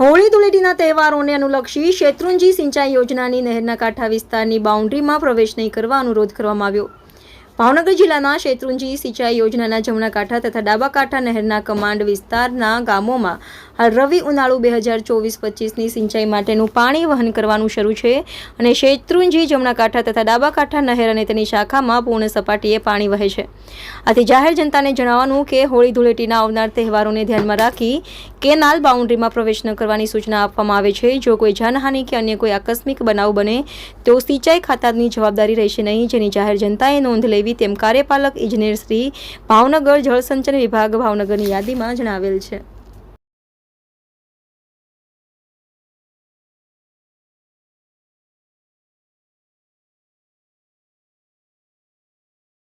હોળી ધૂળેટીના તહેવારોને અનુલક્ષી શેત્રુંજી સિંચાઈ યોજનાની નહેરના કાંઠા વિસ્તારની બાઉન્ડ્રીમાં પ્રવેશ નહીં કરવા અનુરોધ કરવામાં આવ્યો. ભાવનગર જિલ્લાના શેત્રુંજી સિંચાઈ યોજનાના જમણા કાંઠા તથા ડાબા કાંઠા નહેરના કમાન્ડ વિસ્તારના ગામોમાં હાલ રવિ ઉનાળુ બે હજાર ચોવીસ પચીસની સિંચાઈ માટેનું પાણી વહન કરવાનું શરૂ છે અને શેત્રુંજી જમણા કાંઠા તથા ડાબા કાંઠા નહેર અને તેની શાખામાં પૂર્ણ સપાટીએ પાણી વહે છે. આથી જાહેર જનતાને જણાવવાનું કે હોળી ધૂળેટીના આવનાર તહેવારોને ધ્યાનમાં રાખી કેનાલ બાઉન્ડ્રીમાં પ્રવેશ ન કરવાની સૂચના આપવામાં આવે છે. જો કોઈ જાનહાનિ કે અન્ય કોઈ આકસ્મિક બનાવ બને, તો સિંચાઈ ખાતાની જવાબદારી રહેશે નહીં, જેની જાહેર જનતાએ નોંધ લેવી તેમ કાર્યપાલક, ઇજનેર શ્રી ભાવનગર જળસંચન વિભાગ ભાવનગરની યાદીમાં જણાવેલ છે.